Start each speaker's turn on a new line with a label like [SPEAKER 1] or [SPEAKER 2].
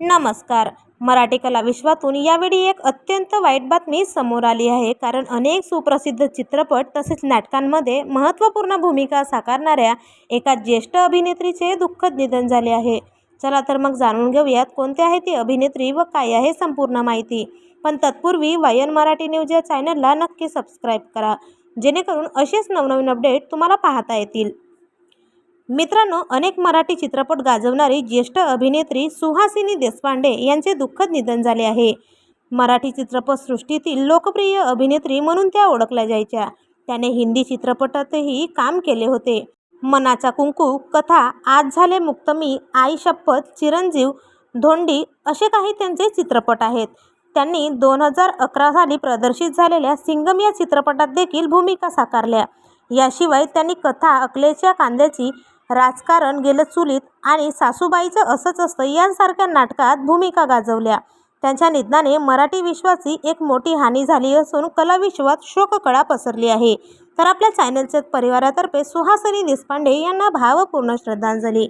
[SPEAKER 1] नमस्कार. मराठी कला विश्वातून यावेळी एक अत्यंत वाईट बातमी समोर आली आहे. कारण अनेक सुप्रसिद्ध चित्रपट तसेच नाटकांमध्ये महत्त्वपूर्ण भूमिका साकारणाऱ्या एका ज्येष्ठ अभिनेत्रीचे दुःखद निधन झाले आहे. चला तर मग जाणून घेऊयात कोणती आहे ती अभिनेत्री व काय आहे संपूर्ण माहिती. पण तत्पूर्वी वायन मराठी न्यूज या चॅनलला नक्की सबस्क्राईब करा. जेणेकरून असेच नवनवीन अपडेट तुम्हाला पाहता येतील. मित्रांनो अनेक मराठी चित्रपट गाजवणारी ज्येष्ठ अभिनेत्री सुहासिनी देशपांडे यांचे दुःखद निधन झाले आहे. मराठी चित्रपटसृष्टीतील लोकप्रिय अभिनेत्री म्हणून त्या ओळखल्या जायच्या. त्याने हिंदी चित्रपटातही काम केले होते. मनाचा कुंकू कथा आज झाले मुक्त मी आई शपथ चिरंजीव धोंडी असे काही त्यांचे चित्रपट आहेत. त्यांनी दोन हजार अकरा साली प्रदर्शित झालेल्या सिंगम या चित्रपटात देखील भूमिका साकारल्या. याशिवाय त्यांनी कथा अकलेच्या कांद्याची राजकारण गेलं चुलीत आणि सासूबाईचं असंच असतं यांसारख्या नाटकात भूमिका गाजवल्या. त्यांच्या निधनाने मराठी विश्वाची एक मोठी हानी झाली असून कलाविश्वात शोककळा पसरली आहे. तर आपल्या चॅनलच्या परिवारातर्फे सुहासिनी देशपांडे यांना भावपूर्ण श्रद्धांजली.